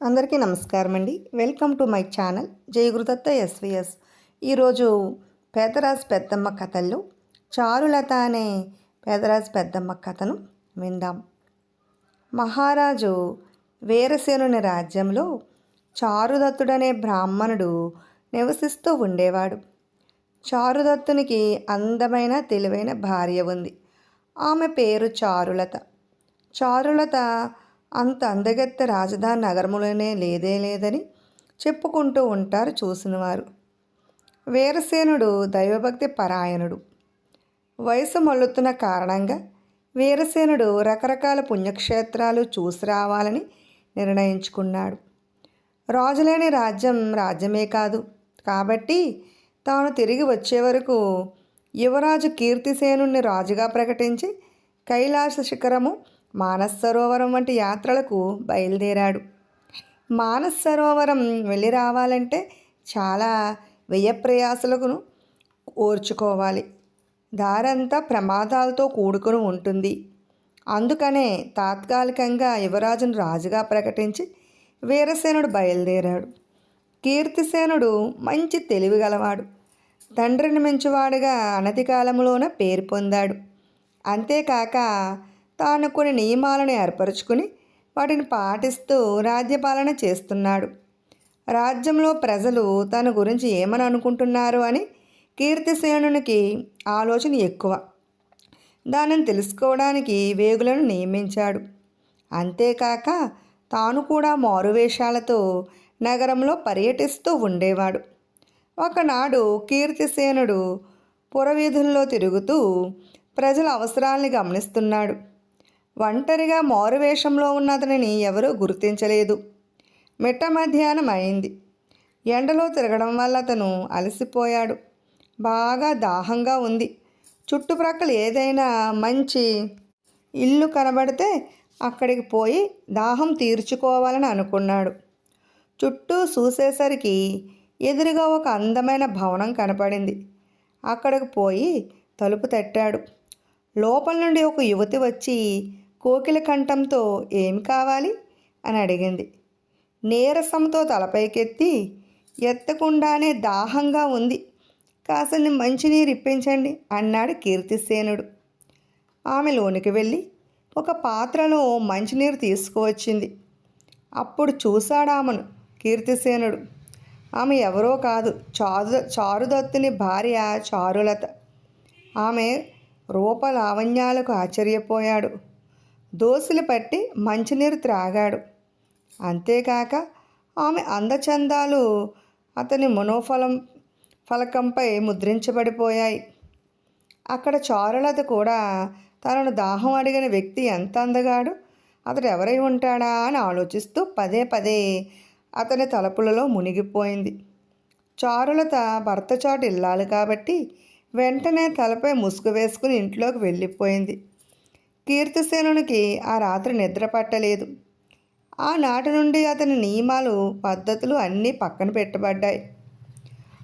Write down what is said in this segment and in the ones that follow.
అందరికీ నమస్కారం అండి welcome to my channel Jayagurudatta SVS. ఈరోజు పేదరాజు పెద్దమ్మ కథల్లో చారులత అనే పేదరాజు పెద్దమ్మ కథను విందాం. మహారాజు వీరసేనుని రాజ్యంలో చారుదత్తుడనే బ్రాహ్మణుడు నివసిస్తూ ఉండేవాడు. చారుదత్తునికి అందమైన తెలివైన భార్య ఉంది. ఆమె పేరు చారులత. చారులత అంత అందగత్తె రాజధాని నగరములోనే లేదే లేదని చెప్పుకుంటూ ఉంటారు చూసినవారు. వీరసేనుడు దైవభక్తి పరాయణుడు. వయసు మల్లుతున్న కారణంగా వీరసేనుడు రకరకాల పుణ్యక్షేత్రాలు చూసి రావాలని నిర్ణయించుకున్నాడు. రాజులేని రాజ్యం రాజ్యమే కాదు. కాబట్టి తాను తిరిగి వచ్చే వరకు యువరాజు కీర్తిసేనుణ్ణి రాజుగా ప్రకటించి కైలాస శిఖరము మానసరోవరం వంటి యాత్రలకు బయలుదేరాడు. మానస్ సరోవరం వెళ్ళి రావాలంటే చాలా వ్యయ ప్రయాసలకు ఓర్చుకోవాలి. దారంతా ప్రమాదాలతో కూడుకుని ఉంటుంది. అందుకనే తాత్కాలికంగా యువరాజును రాజుగా ప్రకటించి వీరసేనుడు బయలుదేరాడు. కీర్తిసేనుడు మంచి తెలివి గలవాడు. తండ్రిని మించువాడుగా అనతి కాలంలోనే పేరు పొందాడు. అంతేకాక తాను కొన్ని నియమాలను ఏర్పరచుకుని వాటిని పాటిస్తూ రాజ్యపాలన చేస్తున్నాడు. రాజ్యంలో ప్రజలు తన గురించి ఏమని అనుకుంటున్నారు అని కీర్తిసేనునికి ఆలోచన ఎక్కువ. దానిని తెలుసుకోవడానికి వేగులను నియమించాడు. అంతేకాక తాను కూడా మారువేషాలతో నగరంలో పర్యటిస్తూ ఉండేవాడు. ఒకనాడు కీర్తిసేనుడు పురవీధుల్లో తిరుగుతూ ప్రజల అవసరాల్ని గమనిస్తున్నాడు. ఒంటరిగా మారువేషంలో ఉన్న అతనిని ఎవరూ గుర్తించలేదు. మిట్ట మధ్యాహ్నం అయింది ఎండలో తిరగడం వల్ల అతను అలసిపోయాడు. బాగా దాహంగా ఉంది. చుట్టుప్రక్కల ఏదైనా మంచి ఇల్లు కనబడితే అక్కడికి పోయి దాహం తీర్చుకోవాలని అనుకున్నాడు. చుట్టూ చూసేసరికి ఎదురుగా ఒక అందమైన భవనం కనపడింది. అక్కడికి పోయి తలుపు తట్టాడు. లోపల నుండి ఒక యువతి వచ్చి కోకిల కంఠంతో ఏమి కావాలి? అని అడిగింది. నీరసంతో తలపైకెత్తి ఎత్తకుండానే దాహంగా ఉంది. కాసన్ని మంచినీరు ఇప్పించండి అన్నాడు కీర్తిసేనుడు. ఆమె లోనికి వెళ్ళి ఒక పాత్రలో మంచినీరు తీసుకువచ్చింది. అప్పుడు చూశాడామను కీర్తిసేనుడు. ఆమె ఎవరో కాదు చారు చారుదత్తుని భార్య చారులత. ఆమె రూప లావణ్యాలకు ఆశ్చర్యపోయాడు. దోసులు పట్టి మంచినీరు త్రాగాడు. అంతేకాక ఆమె అందచందాలు అతని మనోఫలం ఫలకంపై ముద్రించబడిపోయాయి. అక్కడ చారులత కూడా తనను దాహం అడిగిన వ్యక్తి ఎంత అందగాడు అతడు ఎవరై ఉంటాడా అని ఆలోచిస్తూ పదే పదే అతని తలుపులలో మునిగిపోయింది. చారులత భర్త చాటు ఇల్లాలి కాబట్టి వెంటనే తలపై ముసుగు వేసుకుని ఇంట్లోకి వెళ్ళిపోయింది. కీర్తిసేనునికి ఆ రాత్రి నిద్ర పట్టలేదు. ఆనాటి నుండి అతని నియమాలు పద్ధతులు అన్నీ పక్కన పెట్టబడ్డాయి.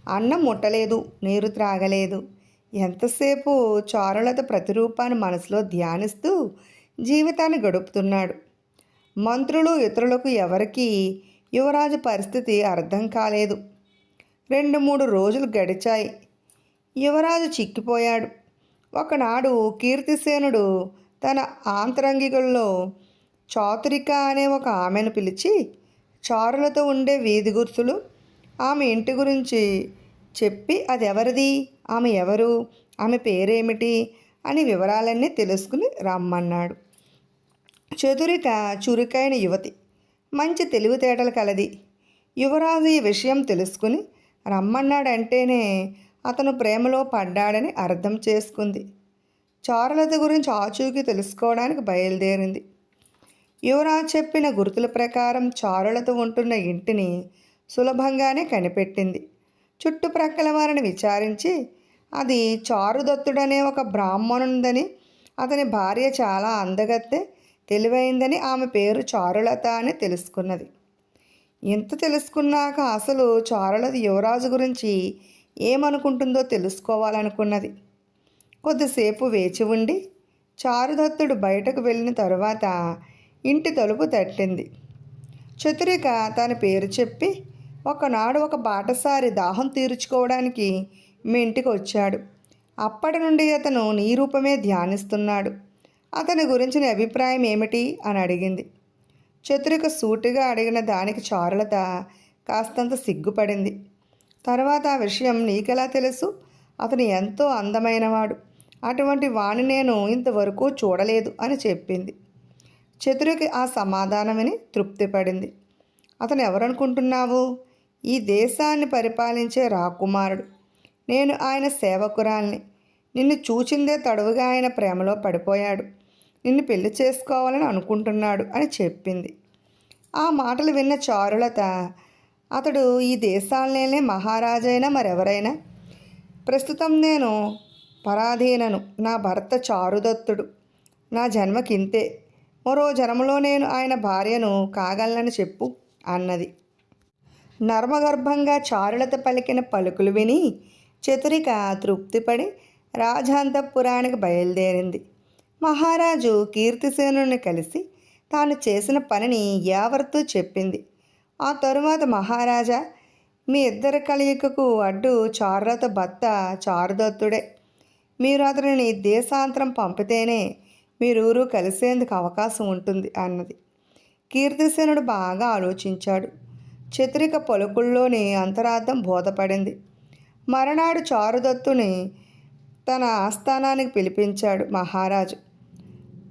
అన్నం ముట్టలేదు నీరు త్రాగలేదు. ఎంతసేపు చారులత ప్రతిరూపాన్ని మనసులో ధ్యానిస్తూ జీవితాన్ని గడుపుతున్నాడు. మంత్రులు ఇతరులకు ఎవరికీ యువరాజు పరిస్థితి అర్థం కాలేదు. రెండు మూడు రోజులు గడిచాయి. యువరాజు చిక్కిపోయాడు. ఒకనాడు కీర్తిసేనుడు తన ఆంతరంగికుల్లో చాతురిక అనే ఒక ఆమెను పిలిచి చారులతో ఉండే వీధి గుర్తులు ఆమె ఇంటి గురించి చెప్పి అది ఎవరిది? ఆమె ఎవరు? ఆమె పేరేమిటి? అని వివరాలన్నీ తెలుసుకుని రమ్మన్నాడు. చతురిక చురుకైన యువతి. మంచి తెలివితేటలు కలది. యువరాజు ఈ విషయం తెలుసుకుని రమ్మన్నాడంటేనే అతను ప్రేమలో పడ్డాడని అర్థం చేసుకుంది. చారులత గురించి ఆచూకీ తెలుసుకోవడానికి బయలుదేరింది. యువరాజ్ చెప్పిన గుర్తుల ప్రకారం చారులత ఉంటున్న ఇంటిని సులభంగానే కనిపెట్టింది. చుట్టుప్రక్కల వారిని విచారించి అది చారుదత్తుడనే ఒక బ్రాహ్మణుందని అతని భార్య చాలా అందగత్తే తెలివైందని ఆమె పేరు చారులత అని తెలుసుకున్నది. ఇంత తెలుసుకున్నాక అసలు చారులత యువరాజు గురించి ఏమనుకుంటుందో తెలుసుకోవాలనుకున్నది. కొద్దిసేపు వేచి ఉండి చారుదత్తుడు బయటకు వెళ్ళిన తరువాత ఇంటి తలుపు తట్టింది. చతురిక తన పేరు చెప్పి ఒకనాడు ఒక బాటసారి దాహం తీర్చుకోవడానికి మీ ఇంటికి వచ్చాడు. అప్పటి నుండి అతను నీ రూపమే ధ్యానిస్తున్నాడు. అతని గురించిన అభిప్రాయం ఏమిటి? అని అడిగింది. చతురిక సూటిగా అడిగిన దానికి చారులత కాస్తంత సిగ్గుపడింది. తర్వాత ఆ విషయం నీకెలా తెలుసు? అతను ఎంతో అందమైనవాడు. అటువంటి వాణ్ణి నేను ఇంతవరకు చూడలేదు అని చెప్పింది. చతురికి ఆ సమాధానం విని తృప్తిపడింది. అతను ఎవరనుకుంటున్నావు? ఈ దేశాన్ని పరిపాలించే రాకుమారుడు. నేను ఆయన సేవకురాల్ని. నిన్ను చూచిందే తడువుగా ఆయన ప్రేమలో పడిపోయాడు. నిన్ను పెళ్ళి చేసుకోవాలని అనుకుంటున్నాడు అని చెప్పింది. ఆ మాటలు విన్న చారులత అతడు ఈ దేశాలనే మహారాజైనా మరెవరైనా? ప్రస్తుతం నేను పరాధీనను. నా భర్త చారుదత్తుడు. నా జన్మకింతే. మరో జన్మలో నేను ఆయన భార్యను కాగలనని చెప్పు అన్నది. నర్మగర్భంగా చారులత పలికిన పలుకులు విని చతురిక తృప్తిపడి రాజాంతపురానికి బయలుదేరింది. మహారాజు కీర్తిసేనుని కలిసి తాను చేసిన పనిని యావర్తూ చెప్పింది. ఆ తరువాత మహారాజా మీ ఇద్దరి కలయికకు అడ్డు చారులత భర్త చారుదత్తుడే. మీరు అతనిని దేశాంతరం పంపితేనే మీరూరు కలిసేందుకు అవకాశం ఉంటుంది అన్నది. కీర్తిసేనుడు బాగా ఆలోచించాడు. చతురిక పలుకుల్లోని అంతరార్థం బోధపడింది. మరనాడు చారుదత్తుని తన ఆస్థానానికి పిలిపించాడు మహారాజు.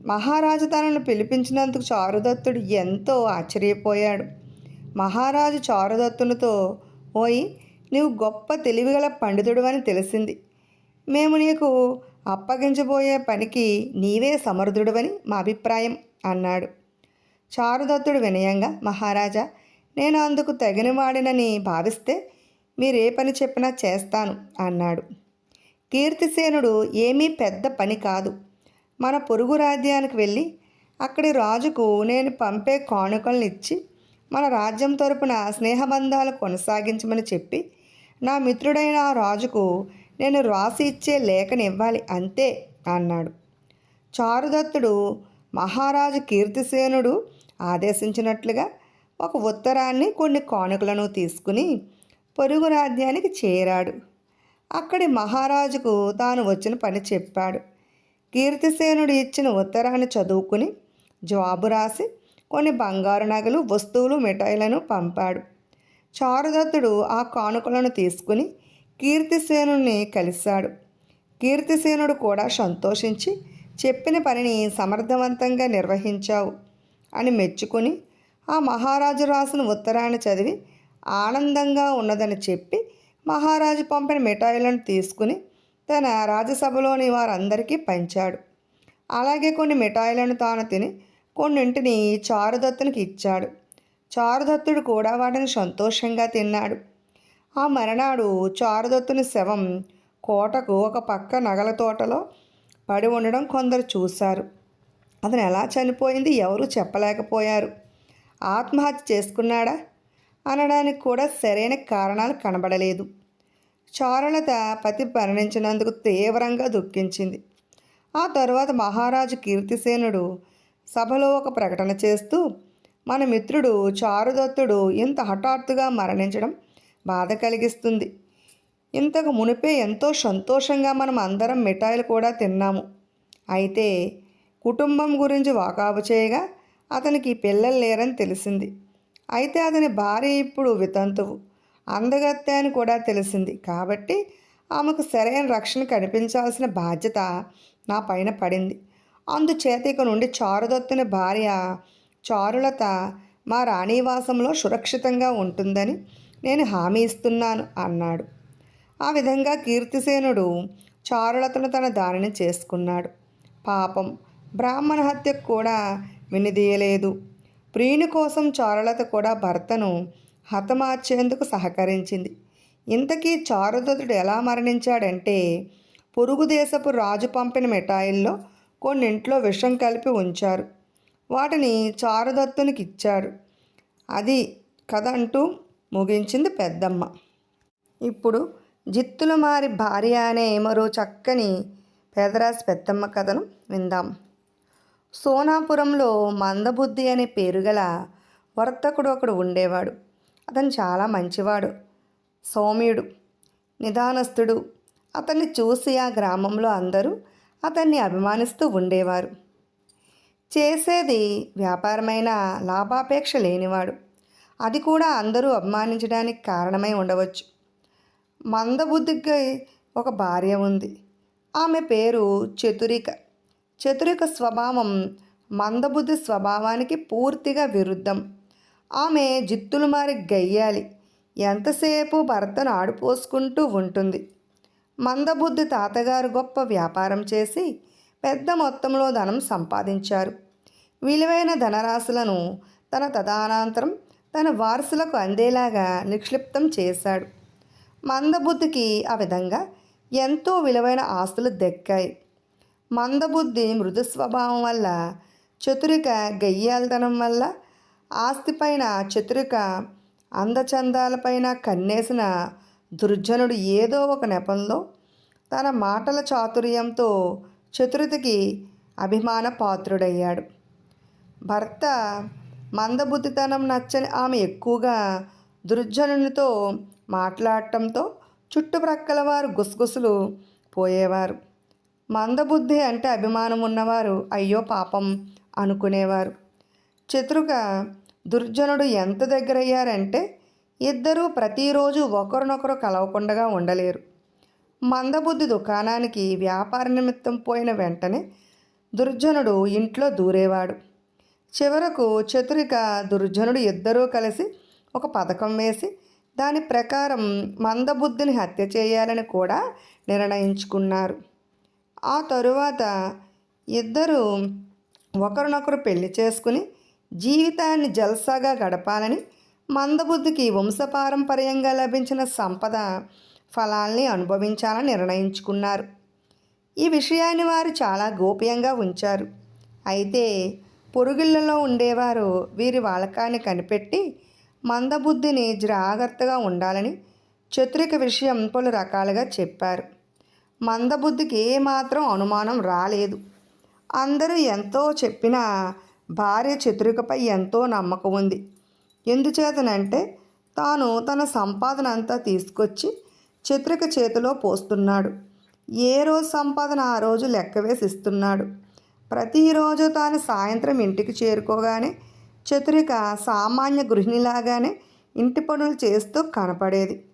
మహారాజు తనను పిలిపించినందుకు చారుదత్తుడు ఎంతో ఆశ్చర్యపోయాడు. మహారాజు చారుదత్తునితో ఓయి నీవు గొప్ప తెలివిగల పండితుడు అని తెలిసింది. మేము నీకు అప్పగించబోయే పనికి నీవే సమర్థుడవని మా అభిప్రాయం అన్నాడు. చారుదత్తుడు వినయంగా మహారాజా నేను అందుకు తగినవాడినని భావిస్తే మీరే పని చెప్పినా చేస్తాను అన్నాడు. కీర్తిసేనుడు ఏమీ పెద్ద పని కాదు. మన పొరుగు రాజ్యానికి వెళ్ళి అక్కడి రాజుకు నేను పంపే కానుకలను ఇచ్చి మన రాజ్యం తరపున స్నేహబంధాలు కొనసాగించమని చెప్పి నా మిత్రుడైన ఆ రాజుకు నేను రాసి ఇచ్చే లేఖని ఇవ్వాలి అంతే అన్నాడు. చారుదత్తుడు మహారాజు కీర్తిసేనుడు ఆదేశించినట్లుగా ఒక ఉత్తరాన్ని కొన్ని కానుకలను తీసుకుని పొరుగు రాజ్యానికి చేరాడు. అక్కడి మహారాజుకు తాను వచ్చిన పని చెప్పాడు. కీర్తిసేనుడు ఇచ్చిన ఉత్తరాన్ని చదువుకుని జవాబు రాసి కొన్ని బంగారు నగలు వస్తువులు మిఠాయిలను పంపాడు. చారుదత్తుడు ఆ కానుకలను తీసుకుని కీర్తిసేనుని కలిశాడు. కీర్తిసేనుడు కూడా సంతోషించి చెప్పిన పనిని సమర్థవంతంగా నిర్వహించావు అని మెచ్చుకుని ఆ మహారాజు రాసిన ఉత్తరాన్ని చదివి ఆనందంగా ఉన్నదని చెప్పి మహారాజు పంపిన మిఠాయిలను తీసుకుని తన రాజ్యసభలోని వారందరికీ పంచాడు. అలాగే కొన్ని మిఠాయిలను తాను తిని కొన్నింటిని చారుదత్తునికి ఇచ్చాడు. చారుదత్తుడు కూడా వాటిని సంతోషంగా తిన్నాడు. ఆ మరణాడు చారుదత్తుని శవం కోటకు ఒక పక్క నగల తోటలో పడి ఉండడం కొందరు చూశారు. అతను ఎలా చనిపోయింది? ఎవరూ చెప్పలేకపోయారు. ఆత్మహత్య చేసుకున్నాడా? అనడానికి కూడా సరైన కారణాలు కనబడలేదు. చారులత పతి మరణించినందుకు తీవ్రంగా దుఃఖించింది. ఆ తర్వాత మహారాజు కీర్తిసేనుడు సభలో ఒక ప్రకటన చేస్తూ మన మిత్రుడు చారుదత్తుడు ఇంత హఠాత్తుగా మరణించడం బాధ కలిగిస్తుంది. ఇంతకు మునిపే ఎంతో సంతోషంగా మనం అందరం మిఠాయిలు కూడా తిన్నాము. అయితే కుటుంబం గురించి వాకాబు చేయగా అతనికి పిల్లలు లేరని తెలిసింది. అయితే అతని భార్య ఇప్పుడు వితంతువు. అందగత్తె అని కూడా తెలిసింది. కాబట్టి ఆమెకు సరైన రక్షణ కనిపించాల్సిన బాధ్యత నా పైన పడింది. అందుచేత ఇక నుండి చారుదొత్తిన భార్య చారులత మా రాణివాసంలో సురక్షితంగా ఉంటుందని నేను హామీ ఇస్తున్నాను అన్నాడు. ఆ విధంగా కీర్తిసేనుడు చారులతను తన దానిని చేసుకున్నాడు. పాపం బ్రాహ్మణ హత్యకు కూడా వినిదీయలేదు. ప్రియుని కోసం చారులత కూడా భర్తను హతమార్చేందుకు సహకరించింది. ఇంతకీ చారుదత్తుడు ఎలా మరణించాడంటే పొరుగు దేశపు రాజు పంపిన మిఠాయిల్లో కొన్నింట్లో విషం కలిపి ఉంచారు. వాటిని చారుదత్తునికి ఇచ్చాడు అది కథ అంటూ ముగించింది పెద్దమ్మ. ఇప్పుడు జిత్తులు మారి భార్య అనే మరో చక్కని పేదరాశి పెద్దమ్మ కథను విందాం. సోనాపురంలో మందబుద్ధి అనే పేరుగల వర్తకుడు ఒకడు ఉండేవాడు. అతను చాలా మంచివాడు సౌమ్యుడు నిదానస్తుడు. అతన్ని చూసి ఆ గ్రామంలో అందరూ అతన్ని అభిమానిస్తూ ఉండేవారు. చేసేది వ్యాపారమైన లాభాపేక్ష లేనివాడు. అది కూడా అందరూ అభిమానించడానికి కారణమై ఉండవచ్చు. మందబుద్ధికి ఒక భార్య ఉంది. ఆమె పేరు చతురిక. చతురిక స్వభావం మందబుద్ధి స్వభావానికి పూర్తిగా విరుద్ధం. ఆమె జిత్తులు మారి గయ్యాలి. ఎంతసేపు భర్తను ఆడిపోసుకుంటూ ఉంటుంది. మందబుద్ధి తాతగారు గొప్ప వ్యాపారం చేసి పెద్ద మొత్తంలో ధనం సంపాదించారు. విలువైన ధనరాశులను తన తదానంతరం తన వారసులకు అందేలాగా నిక్షిప్తం చేశాడు. మందబుద్ధికి ఆ విధంగా ఎంతో విలువైన ఆస్తులు దక్కాయి. మందబుద్ధి మృదు స్వభావం వల్ల చతురిక గయ్యాలతనం వల్ల ఆస్తిపైన చతురిక అందచందాలపైన కన్నేసిన దుర్జనుడు ఏదో ఒక నెపంలో తన మాటల చాతుర్యంతో చతురతకి అభిమాన పాత్రుడయ్యాడు. భర్త మందబుద్ధితనం నచ్చని ఆమె ఎక్కువగా దుర్జనునితో మాట్లాడటంతో చుట్టుప్రక్కల వారు గుసగుసలు పోయేవారు. మందబుద్ధి అంటే అభిమానం ఉన్నవారు అయ్యో పాపం అనుకునేవారు. చతురుక దుర్జనుడు ఎంత దగ్గరయ్యారంటే ఇద్దరూ ప్రతిరోజు ఒకరినొకరు కలవకుండా ఉండలేరు. మందబుద్ధి దుకాణానికి వ్యాపార నిమిత్తం పోయిన వెంటనే దుర్జనుడు ఇంట్లో దూరేవాడు. చివరకు చతురిక దుర్జనుడు ఇద్దరూ కలిసి ఒక పథకం వేసి దాని ప్రకారం మందబుద్ధిని హత్య చేయాలని కూడా నిర్ణయించుకున్నారు. ఆ తరువాత ఇద్దరు ఒకరినొకరు పెళ్ళి చేసుకుని జీవితాన్ని జల్సాగా గడపాలని మందబుద్ధికి వంశపారంపర్యంగా లభించిన సంపద ఫలాల్ని అనుభవించాలని నిర్ణయించుకున్నారు. ఈ విషయాన్ని వారు చాలా గోప్యంగా ఉంచారు. అయితే పొరుగుళ్ళలో ఉండేవారు. వీరి వాలకాన్ని కనిపెట్టి మందబుద్ధిని జాగ్రత్తగా ఉండాలని చతురిక విషయం పలు రకాలుగా చెప్పారు. మందబుద్ధికి ఏమాత్రం అనుమానం రాలేదు. అందరూ ఎంతో చెప్పినా భార్య చతురికపై ఎంతో నమ్మకం ఉంది. ఎందుచేతనంటే తాను తన సంపాదన అంతా తీసుకొచ్చి చతురిక చేతిలో పోస్తున్నాడు. ఏ రోజు సంపాదన ఆ రోజు లెక్క వేసి ఇస్తున్నాడు ప్రతిరోజు తాను సాయంత్రం ఇంటికి చేరుకోగానే చతురిక సామాన్య గృహిణిలాగానే ఇంటి పనులు చేస్తూ కనపడేది.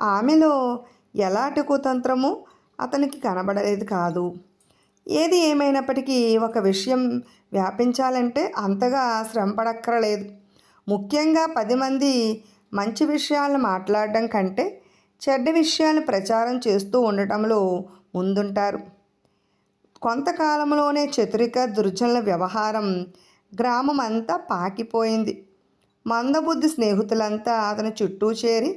ఆమెలో ఎలాంటి కుతంత్రము అతనికి కనబడేది కాదు. ఏది ఏమైనప్పటికీ ఒక విషయం వ్యాపించాలంటే అంతగా శ్రమపడక్కరలేదు. ముఖ్యంగా పది మంది మంచి విషయాలను మాట్లాడడం కంటే చెడ్డ విషయాలను ప్రచారం చేస్తూ ఉండటంలో ముందుంటారు. కొంతకాలంలోనే చతురిక దుర్జనుల వ్యవహారం గ్రామం అంతా పాకిపోయింది. మందబుద్ధి స్నేహితులంతా అతని చుట్టూ చేరి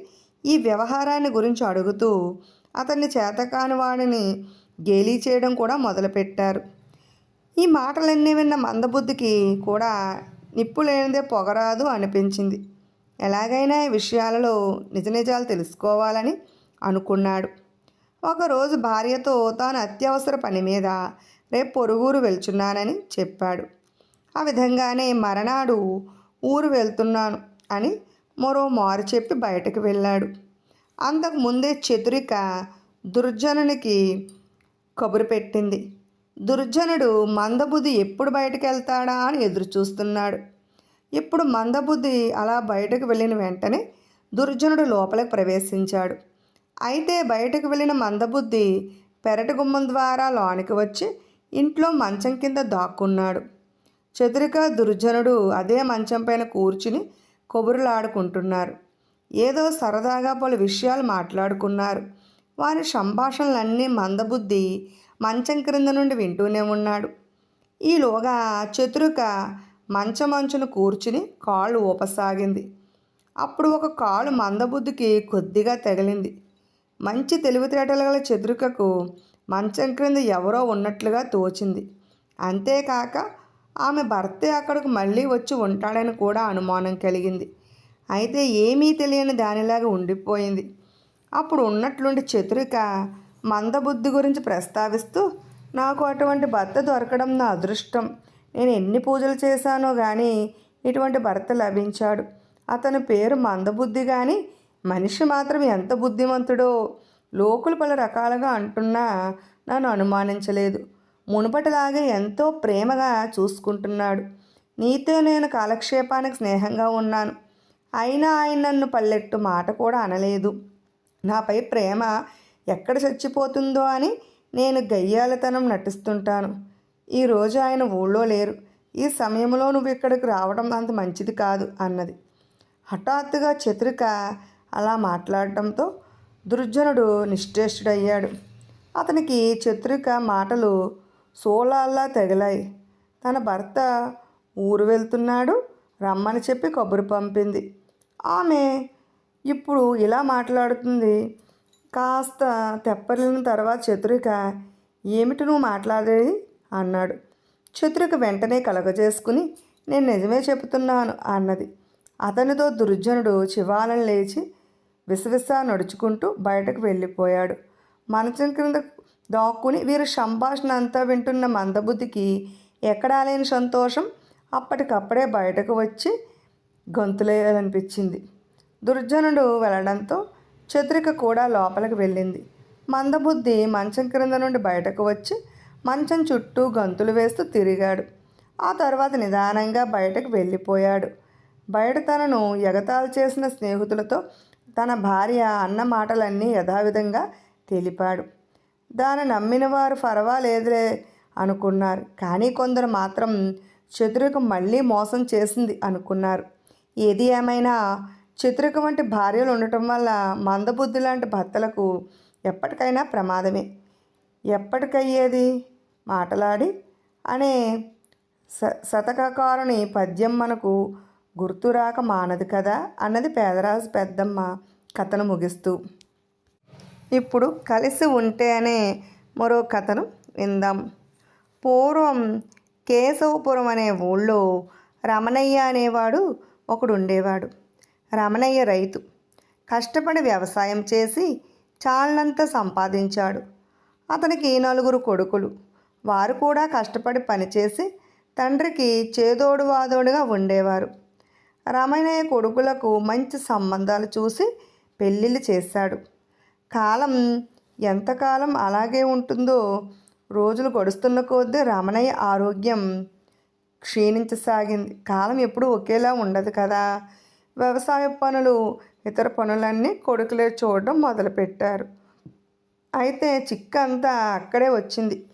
ఈ వ్యవహారాన్ని గురించి అడుగుతూ అతన్ని చేతకాని వాడిని గేలీ చేయడం కూడా మొదలుపెట్టారు. ఈ మాటలన్నీ విన్న మందబుద్ధికి కూడా నిప్పు లేనిదే పొగరాదు అనిపించింది. ఎలాగైనా ఈ విషయాలలో నిజ నిజాలు తెలుసుకోవాలని అనుకున్నాడు. ఒకరోజు భార్యతో తాను అత్యవసర పని మీద రేపు పొరుగురు వెళ్తున్నానని చెప్పాడు. ఆ విధంగానే మరనాడు ఊరు వెళ్తున్నాను అని మరో మారు చెప్పి బయటకు వెళ్ళాడు. అంతకు ముందే చతురిక దుర్జనునికి కబురు పెట్టింది. దుర్జనుడు మందబుద్ధి ఎప్పుడు బయటకు వెళ్తాడా అని ఎదురు చూస్తున్నాడు. ఇప్పుడు మందబుద్ధి అలా బయటకు వెళ్ళిన వెంటనే దుర్జనుడు లోపలికి ప్రవేశించాడు. అయితే బయటకు వెళ్ళిన మందబుద్ధి పెరటి గుమ్మం ద్వారా లోనికి వచ్చి ఇంట్లో మంచం కింద దాక్కున్నాడు. చతురిక దుర్జనుడు అదే మంచం పైన కూర్చుని కొబురులాడుకుంటున్నారు ఏదో సరదాగా పలు విషయాలు మాట్లాడుకున్నారు. వారి సంభాషణలన్నీ మందబుద్ధి మంచం క్రింద నుండి వింటూనే ఉన్నాడు. ఈలోగా చతురిక మంచమంచును కూర్చుని కాళ్ళు ఊపసాగింది. అప్పుడు ఒక కాలు మందబుద్ధికి కొద్దిగా తగిలింది. మంచి తెలివితేటలు గల చతురికకు మంచం క్రింద ఎవరో ఉన్నట్లుగా తోచింది. అంతేకాక ఆమె భర్తే అక్కడికి మళ్ళీ వచ్చి ఉంటాడని కూడా అనుమానం కలిగింది. అయితే ఏమీ తెలియని దానిలాగా ఉండిపోయింది. అప్పుడు ఉన్నట్లుండి చతురిక మందబుద్ధి గురించి ప్రస్తావిస్తూ నాకు అటువంటి భర్త దొరకడం నా అదృష్టం. నేను ఎన్ని పూజలు చేశానో కానీ ఇటువంటి భర్త లభించాడు. అతని పేరు మందబుద్ధి కానీ మనిషి మాత్రం ఎంత బుద్ధిమంతుడో లోకులు పలు రకాలుగా అంటున్నా నన్ను అనుమానించలేదు. మునుపటిలాగే ఎంతో ప్రేమగా చూసుకుంటున్నాడు. నీతో నేను కాలక్షేపానికి స్నేహంగా ఉన్నాను. అయినా ఆయన నన్ను పల్లెట్టు మాట కూడా అనలేదు. నాపై ప్రేమ ఎక్కడ చచ్చిపోతుందో అని నేను గయ్యాలతనం నటిస్తుంటాను. ఈరోజు ఆయన ఊళ్ళో లేరు. ఈ సమయంలో నువ్వు ఇక్కడికి రావడం అంత మంచిది కాదు అన్నది. హఠాత్తుగా చతురిక అలా మాట్లాడటంతో దుర్జనుడు నిశ్చేష్టుడయ్యాడు. అతనికి చతురిక మాటలు సోలాల్లా తగిలాయి. తన భర్త ఊరు వెళ్తున్నాడు రమ్మని చెప్పి కబురు పంపింది. ఆమె ఇప్పుడు ఇలా మాట్లాడుతుంది. కాస్త తెప్పరిన తర్వాత చతురిక ఏమిటి నువ్వు మాట్లాడేది? అన్నాడు. చతురిక వెంటనే కలగజేసుకుని నేను నిజమే చెబుతున్నాను అన్నది. అతనితో దుర్జనుడు చివాలను లేచి విసవిస నడుచుకుంటూ బయటకు వెళ్ళిపోయాడు. మంచం క్రింద దాక్కుని వీరి సంభాషణ అంతా వింటున్న మందబుద్ధికి ఎక్కడా లేని సంతోషం అప్పటికప్పుడే బయటకు వచ్చి గొంతులేయాలనిపించింది. దుర్జనుడు వెళ్ళడంతో చతురిక కూడా లోపలికి వెళ్ళింది. మందబుద్ధి మంచం క్రింద నుండి బయటకు వచ్చి మంచం చుట్టూ గంతులు వేస్తూ తిరిగాడు. ఆ తర్వాత నిదానంగా బయటకు వెళ్ళిపోయాడు. బయట తనను ఎగతాళి చేసిన స్నేహితులతో తన భార్య అన్న మాటలన్నీ యథావిధంగా తెలిపాడు. దాన్ని నమ్మిన వారు పర్వాలేదులే అనుకున్నారు. కానీ కొందరు మాత్రం చతురుకు మళ్ళీ మోసం చేసింది అనుకున్నారు. ఏది ఏమైనా చతురుకు వంటి భార్యలు ఉండటం వల్ల మందబుద్ధి లాంటి భర్తలకు ఎప్పటికైనా ప్రమాదమే. ఎప్పటికయ్యేది? మాటలాడి అనే శ శతకకారుని పద్యం మనకు గుర్తురాక మానదు కదా అన్నది పేదరాజు పెద్దమ్మ కథను ముగిస్తూ. ఇప్పుడు కలిసి ఉంటే అనే మరో కథను విందాం. పూర్వం కేశవపురం అనే ఊళ్ళో రమణయ్య అనేవాడు ఒకడు ఉండేవాడు రమణయ్య రైతు. కష్టపడి వ్యవసాయం చేసి చాలనంత సంపాదించాడు. అతనికి నలుగురు కొడుకులు. వారు కూడా కష్టపడి పనిచేసి తండ్రికి చేదోడు వాదోడుగా ఉండేవారు. రమణయ్య కొడుకులకు మంచి సంబంధాలు చూసి పెళ్ళిళ్ళు చేశాడు. కాలం ఎంతకాలం అలాగే ఉంటుందో రోజులు గడుస్తున్న కొద్దీ రమణయ్య ఆరోగ్యం క్షీణించసాగింది. కాలం ఎప్పుడూ ఒకేలా ఉండదు కదా. వ్యవసాయ పనులు ఇతర పనులన్నీ కొడుకులే చూడడం మొదలుపెట్టారు. అయితే చిక్క అంతా అక్కడే వచ్చింది.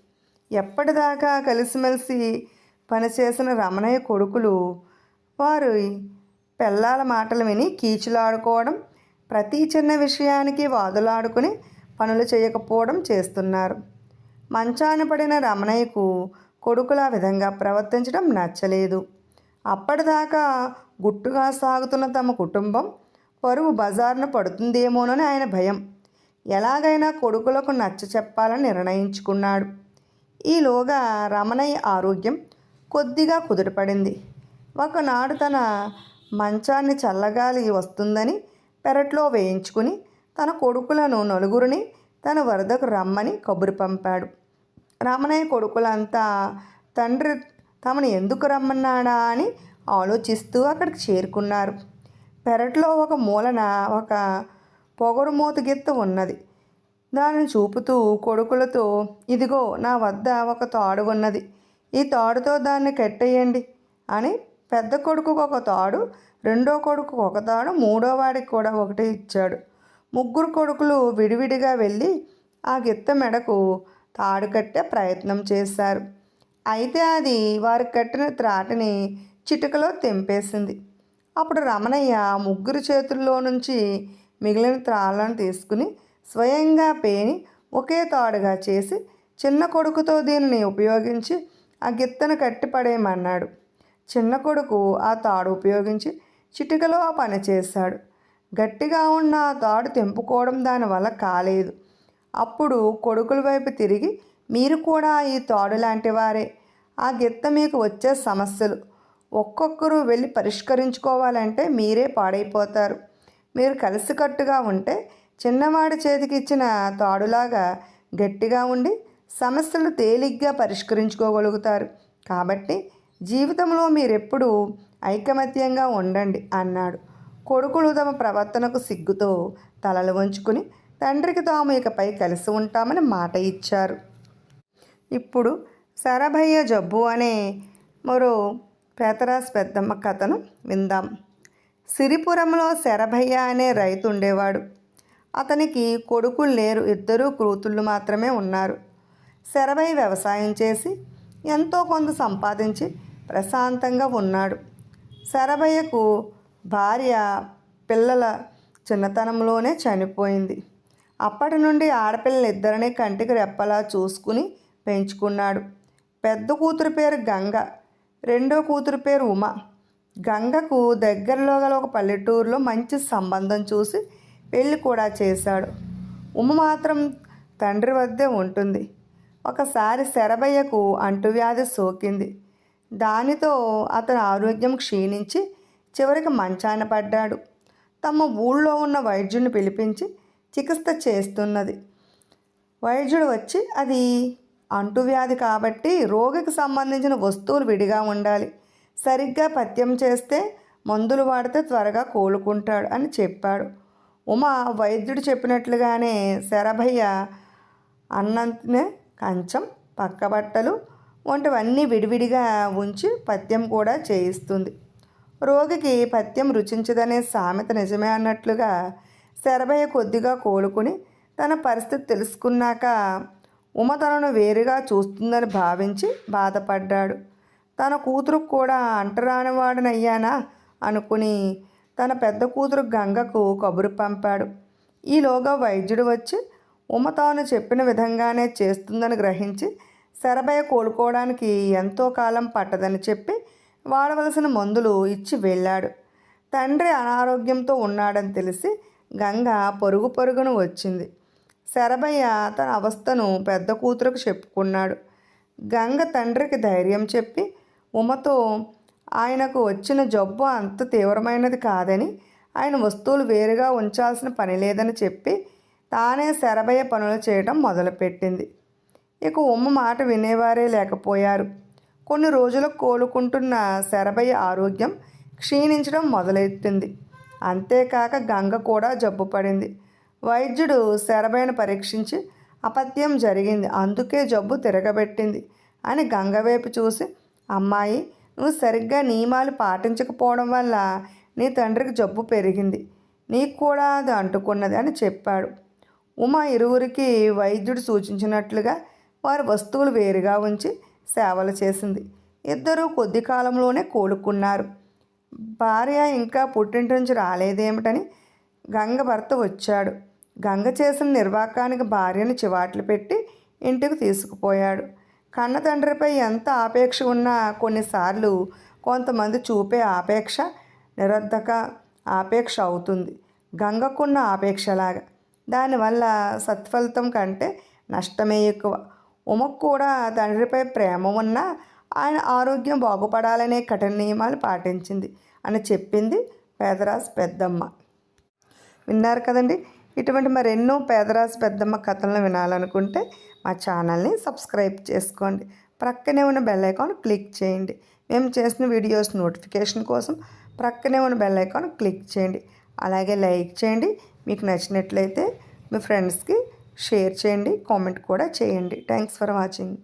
ఎప్పటిదాకా కలిసిమెలిసి పనిచేసిన రమణయ్య కొడుకులు వారు పెళ్ళాల మాటలు విని కీచులాడుకోవడం ప్రతి చిన్న విషయానికి వాదులాడుకుని పనులు చేయకపోవడం చేస్తున్నారు. మంచాన పడిన రమణయ్యకు కొడుకుల విధంగా ప్రవర్తించడం నచ్చలేదు. అప్పటిదాకా గుట్టుగా సాగుతున్న తమ కుటుంబం పరువు బజార్ను పడుతుందేమోనని ఆయన భయం. ఎలాగైనా కొడుకులకు నచ్చ చెప్పాలని నిర్ణయించుకున్నాడు. ఈలోగా రమణయ్య ఆరోగ్యం కొద్దిగా కుదుటపడింది. ఒకనాడు తన మంచాన్ని చల్లగాలి వస్తుందని పెరట్లో వేయించుకుని తన కొడుకులను నలుగురిని తన వరదకు రమ్మని కబురు పంపాడు. రమణయ్య కొడుకులంతా తండ్రి తమను ఎందుకు రమ్మన్నాడా? అని ఆలోచిస్తూ అక్కడికి చేరుకున్నారు. పెరట్లో ఒక మూలన ఒక పొగరు మూతగిత్త ఉన్నది. దానిని చూపుతూ కొడుకులతో ఇదిగో నా వద్ద ఒక తాడు ఉన్నది. ఈ తాడుతో దాన్ని కట్టేయండి అని పెద్ద కొడుకుకు ఒక తాడు రెండో కొడుకు ఒక తాడు మూడో వాడికి కూడా ఒకటి ఇచ్చాడు. ముగ్గురు కొడుకులు విడివిడిగా వెళ్ళి ఆ గిత్త మెడకు తాడు కట్టే ప్రయత్నం చేశారు. అయితే అది వారికి కట్టిన త్రాటని చిటికలో తెంపేసింది. అప్పుడు రమణయ్య ముగ్గురు చేతుల్లో నుంచి మిగిలిన త్రాళ్ళను తీసుకుని స్వయంగా పేని ఒకే తాడుగా చేసి చిన్న కొడుకుతో దీనిని ఉపయోగించి ఆ గిత్తను కట్టిపడేయమన్నాడు. చిన్న కొడుకు ఆ తాడు ఉపయోగించి చిటికలో ఆ పని చేశాడు. గట్టిగా ఉన్న ఆ తాడు తెంపుకోవడం దానివల్ల కాలేదు. అప్పుడు కొడుకుల వైపు తిరిగి మీరు కూడా ఈ తాడు లాంటి వారే. ఆ గిత్త మీకు వచ్చే సమస్యలు. ఒక్కొక్కరు వెళ్ళి పరిష్కరించుకోవాలంటే మీరే పాడైపోతారు. మీరు కలిసికట్టుగా ఉంటే చిన్నవాడి చేతికి ఇచ్చిన తాడులాగా గట్టిగా ఉండి సమస్యలు తేలిగ్గా పరిష్కరించుకోగలుగుతారు. కాబట్టి జీవితంలో మీరెప్పుడు ఐకమత్యంగా ఉండండి అన్నాడు. కొడుకులు తమ ప్రవర్తనకు సిగ్గుతో తలలు వంచుకుని తండ్రికి తాము ఇకపై కలిసి ఉంటామని మాట ఇచ్చారు. ఇప్పుడు శరభయ్య జబ్బు అనే మరో పేతరాస్ పెద్దమ్మ కథను విందాం. సిరిపురంలో శరభయ్య అనే రైతు ఉండేవాడు. అతనికి కొడుకులు లేరు ఇద్దరూ కూతుళ్ళు మాత్రమే ఉన్నారు. శరభయ్య వ్యవసాయం చేసి ఎంతో కొంత సంపాదించి ప్రశాంతంగా ఉన్నాడు. శరభయ్యకు భార్య పిల్లల చిన్నతనంలోనే చనిపోయింది. అప్పటి నుండి ఆడపిల్లలు ఇద్దరిని కంటికి రెప్పలా చూసుకుని పెంచుకున్నాడు. పెద్ద కూతురు పేరు గంగ రెండో కూతురు పేరు ఉమ. గంగకు దగ్గరలో గల ఒక పల్లెటూరులో మంచి సంబంధం చూసి పెళ్ళి కూడా చేశాడు. ఉమ మాత్రం తండ్రి వద్దే ఉంటుంది. ఒకసారి శరభయ్యకు అంటువ్యాధి సోకింది. దానితో అతని ఆరోగ్యం క్షీణించి చివరికి మంచాన పడ్డాడు. తమ ఊళ్ళో ఉన్న వైద్యుని పిలిపించి చికిత్స చేస్తున్నది. వైద్యుడు వచ్చి అది అంటువ్యాధి కాబట్టి రోగికి సంబంధించిన వస్తువులు విడిగా ఉండాలి. సరిగ్గా పథ్యం చేస్తే మందులు వాడితే త్వరగా కోలుకుంటాడు అని చెప్పాడు. ఉమ వైద్యుడు చెప్పినట్లుగానే శరభయ్య అన్నంతనే కంచం పక్కబట్టలు వంటివన్నీ విడివిడిగా ఉంచి పథ్యం కూడా చేయిస్తుంది. రోగికి పథ్యం రుచించదనే సామెత నిజమే అన్నట్లుగా శరభయ్య కొద్దిగా కోలుకుని తన పరిస్థితి తెలుసుకున్నాక ఉమ తనను వేరుగా చూస్తుందని భావించి బాధపడ్డాడు. తన కూతురుకు కూడా అంటరానివాడనయ్యానా అనుకుని తన పెద్ద కూతురు గంగకు కబురు పంపాడు. ఈలోగా వైద్యుడు వచ్చి ఉమ తాను చెప్పిన విధంగానే చేస్తుందని గ్రహించి శరభయ్య కోలుకోవడానికి ఎంతో కాలం పట్టదని చెప్పి వాడవలసిన మందులు ఇచ్చి వెళ్ళాడు. తండ్రి అనారోగ్యంతో ఉన్నాడని తెలిసి గంగ పొరుగు పరుగును వచ్చింది. శరభయ్య తన అవస్థను పెద్ద కూతురుకు చెప్పుకున్నాడు. గంగ తండ్రికి ధైర్యం చెప్పి ఉమతో ఆయనకు వచ్చిన జబ్బు అంత తీవ్రమైనది కాదని ఆయన వస్తువులు వేరుగా ఉంచాల్సిన పని లేదని చెప్పి తానే శరభయ్య పనులు చేయడం మొదలుపెట్టింది. ఇక ఉమ్మ మాట వినేవారే లేకపోయారు. కొన్ని రోజులకు కోలుకుంటున్న శరభయ్య ఆరోగ్యం క్షీణించడం మొదలెట్టింది. అంతేకాక గంగ కూడా జబ్బు పడింది. వైద్యుడు శరభయ్యను పరీక్షించి అపత్యం జరిగింది. అందుకే జబ్బు తిరగబెట్టింది అని గంగ వైపు చూసి అమ్మాయి నువ్వు సరిగ్గా నియమాలు పాటించకపోవడం వల్ల నీ తండ్రికి జబ్బు పెరిగింది. నీకు కూడా అది అంటుకున్నది అని చెప్పాడు. ఉమా ఇరువురికి వైద్యుడు సూచించినట్లుగా వారి వస్తువులు వేరుగా ఉంచి సేవలు చేసింది. ఇద్దరూ కొద్ది కాలంలోనే కోలుకున్నారు. భార్య ఇంకా పుట్టింటి నుంచి రాలేదేమిటని గంగ భర్త వచ్చాడు. గంగ చేసిన నిర్వాకానికి భార్యను చివాట్లు పెట్టి ఇంటికి తీసుకుపోయాడు. కన్న తండ్రిపై ఎంత ఆపేక్ష ఉన్నా కొన్నిసార్లు కొంతమంది చూపే ఆపేక్ష నిరర్ధక ఆపేక్ష అవుతుంది. గంగకున్న ఆపేక్షలాగా. దానివల్ల సత్ఫలితం కంటే నష్టమే ఎక్కువ. ఉమకు కూడా తండ్రిపై ప్రేమ ఉన్నా ఆయన ఆరోగ్యం బాగుపడాలనే కఠిన నియమాలు పాటించింది అని చెప్పింది పేదరాజు పెద్దమ్మ. విన్నారు కదండి? ఇటువంటి మరెన్నో పేదరాజు పెద్దమ్మ కథలను వినాలనుకుంటే మా ఛానల్ని సబ్స్క్రైబ్ చేసుకోండి. ప్రక్కనే ఉన్న బెల్ ఐకాన్ క్లిక్ చేయండి. మేము చేసిన వీడియోస్ నోటిఫికేషన్ కోసం ప్రక్కనే ఉన్న బెల్ ఐకాన్ క్లిక్ చేయండి. అలాగే లైక్ చేయండి. మీకు నచ్చినట్లయితే మీ ఫ్రెండ్స్కి షేర్ చేయండి కామెంట్ కూడా చేయండి. Thanks for watching